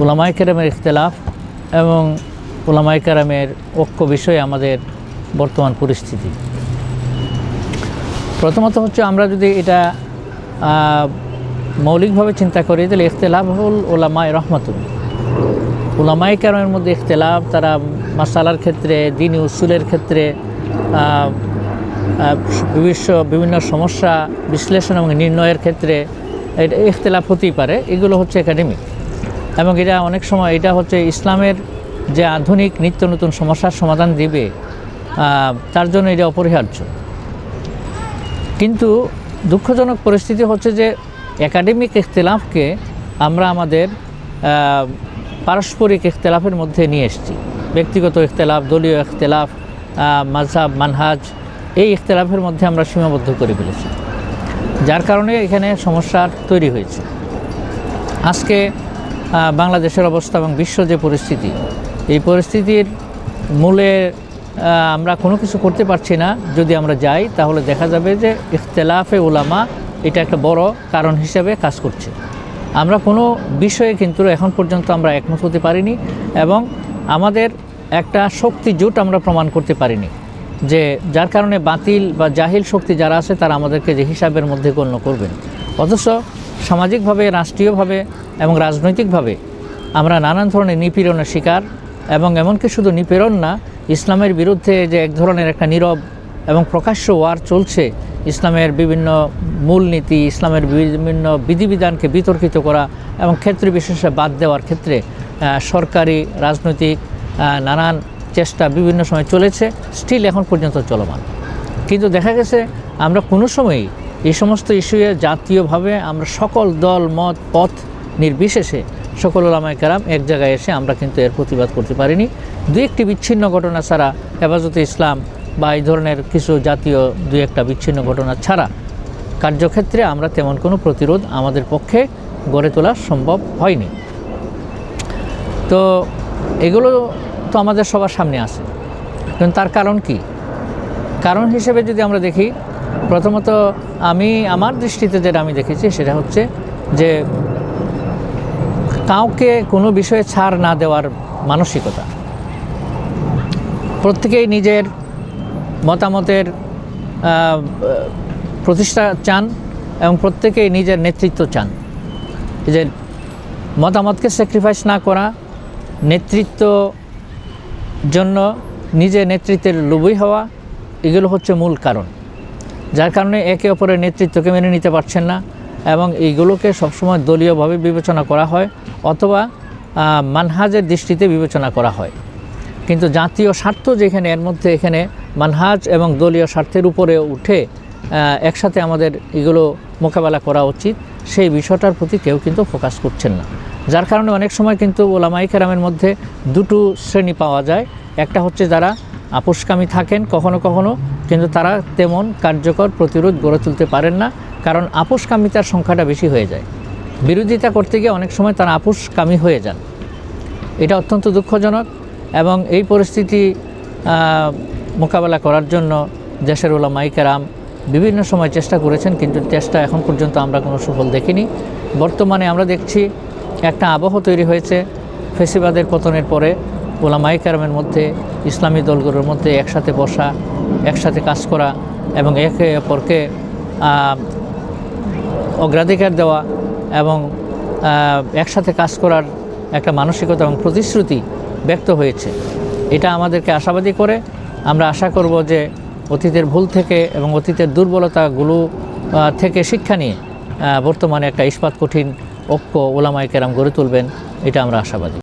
ওলামাই কেরামের ইখতলাফ এবং ওলামাই কেরামের ঐক্য বিষয়ে আমাদের বর্তমান পরিস্থিতি। প্রথমত হচ্ছে আমরা যদি এটা মৌলিকভাবে চিন্তা করি, তাহলে ইখতলাফ হল ওলামায় রহমাতুল ওলামাই কেরামের মধ্যে ইখতলাফ, তারা মাসালার ক্ষেত্রে, দিন উসুলের ক্ষেত্রে বিভিন্ন বিভিন্ন সমস্যা বিশ্লেষণ এবং নির্ণয়ের ক্ষেত্রে এটা ইখতলাফ হতেই পারে। এগুলো হচ্ছে একাডেমিক এবং এটা অনেক সময় এটা হচ্ছে ইসলামের যে আধুনিক নিত্য নতুন সমস্যার সমাধান দিবে তার জন্য এটা অপরিহার্য। কিন্তু দুঃখজনক পরিস্থিতি হচ্ছে যে একাডেমিক ইখতলাফকে আমরা আমাদের পারস্পরিক ইখতলাফের মধ্যে নিয়ে এসেছি। ব্যক্তিগত ইখতলাফ, দলীয় ইখতলাফ মাঝহাব মানহাজ, এই ইখতলাফের মধ্যে আমরা সীমাবদ্ধ করে ফেলেছি। যার কারণে এখানে সমস্যার তৈরি হয়েছে। আজকে বাংলাদেশের অবস্থা এবং বিশ্ব যে পরিস্থিতি, এই পরিস্থিতির মূলে আমরা কোনো কিছু করতে পারছি না। যদি আমরা যাই, তাহলে দেখা যাবে যে ইখতলাফে ওলামা এটা একটা বড় কারণ হিসেবে কাজ করছে। আমরা কোনো বিষয়ে কিন্তু এখন পর্যন্ত আমরা একমত হতে পারিনি এবং আমাদের একটা শক্তি জোট আমরা প্রমাণ করতে পারিনি যে যার কারণে বাতিল বা জাহিল শক্তি যারা আছে, তারা আমাদেরকে যে হিসাবের মধ্যে গণ্য করবেন। অথচ সামাজিকভাবে, রাষ্ট্রীয়ভাবে এবং রাজনৈতিকভাবে আমরা নানান ধরনের নিপীড়নের শিকার এবং এমনকি শুধু নিপীড়ন না, ইসলামের বিরুদ্ধে যে এক ধরনের একটা নীরব এবং প্রকাশ্য ওয়ার চলছে, ইসলামের বিভিন্ন মূলনীতি, ইসলামের বিভিন্ন বিধিবিধানকে বিতর্কিত করা এবং ক্ষেত্র বিশেষে বাদ দেওয়ার ক্ষেত্রে সরকারি, রাজনৈতিক নানান চেষ্টা বিভিন্ন সময় চলেছে, স্টিল এখন পর্যন্ত চলমান। কিন্তু দেখা গেছে, আমরা কোনো সময়ই এই সমস্ত ইস্যুয়ে জাতীয়ভাবে আমরা সকল দল, মত, পথ নির্বিশেষে সকল ওলামায় কারাম এক জায়গায় এসে আমরা কিন্তু এর প্রতিবাদ করতে পারিনি। দু একটি বিচ্ছিন্ন ঘটনা ছাড়া হেফাজতে ইসলাম বা এই ধরনের কিছু জাতীয় দু একটা বিচ্ছিন্ন ঘটনা ছাড়া কার্যক্ষেত্রে আমরা তেমন কোনো প্রতিরোধ আমাদের পক্ষে গড়ে তোলা সম্ভব হয়নি। তো এগুলো তো আমাদের সবার সামনে আছে। কিন্তু তার কারণ কি? কারণ হিসেবে যদি আমরা দেখি প্রথমত আমি, আমার দৃষ্টিতে যেটা আমি দেখেছি সেটা হচ্ছে যে কাউকে কোনো বিষয়ে ছাড় না দেওয়ার মানসিকতা। প্রত্যেকেই নিজের মতামতের প্রতিষ্ঠা চান এবং প্রত্যেকেই নিজের নেতৃত্ব চান। যে মতামতকে স্যাক্রিফাইস না করা, নেতৃত্ব জন্য নিজে নেতৃত্বের লোভী হওয়া, এগুলো হচ্ছে মূল কারণ। যার কারণে একে অপরের নেতৃত্বকে মেনে নিতে পারছেন না এবং এইগুলোকে সবসময় দলীয়ভাবে বিবেচনা করা হয় অথবা মানহাজের দৃষ্টিতে বিবেচনা করা হয়। কিন্তু জাতীয় স্বার্থ যেখানে, এর মধ্যে এখানে মানহাজ এবং দলীয় স্বার্থের উপরে উঠে একসাথে আমাদের এগুলো মোকাবেলা করা উচিত, সেই বিষয়টার প্রতি কেউ কিন্তু ফোকাস করছেন না। যার কারণে অনেক সময় কিন্তু ওলামাই কেরামের মধ্যে দুটো শ্রেণি পাওয়া যায়। একটা হচ্ছে যারা আপোষকামী থাকেন, কখনো কখনো কিন্তু তারা তেমন কার্যকর প্রতিরোধ গড়ে তুলতে পারেন না, কারণ আপোষকামিতার সংখ্যাটা বেশি হয়ে যায়। বিরোধিতা করতে গিয়ে অনেক সময় তারা আপোষকামী হয়ে যান। এটা অত্যন্ত দুঃখজনক এবং এই পরিস্থিতি মোকাবেলা করার জন্য দেশের ওলামাই কেরাম বিভিন্ন সময় চেষ্টা করেছেন, কিন্তু চেষ্টা এখন পর্যন্ত আমরা কোনো সুফল দেখিনি। বর্তমানে আমরা দেখছি একটা আবহ তৈরি হয়েছে ফেসিবাদের পতনের পরে। ওলামাই কেরামের মধ্যে, ইসলামী দলগুলোর মধ্যে একসাথে বসা, একসাথে কাজ করা এবং একে অপরকে অগ্রাধিকার দেওয়া এবং একসাথে কাজ করার একটা মানসিকতা এবং প্রতিশ্রুতি ব্যক্ত হয়েছে। এটা আমাদেরকে আশাবাদী করে। আমরা আশা করব যে অতীতের ভুল থেকে এবং অতীতের দুর্বলতাগুলো থেকে শিক্ষা নিয়ে বর্তমানে একটা ইস্পাত কঠিন ঐক্য ওলামাই কেরাম গড়ে তুলবেন, এটা আমরা আশাবাদী।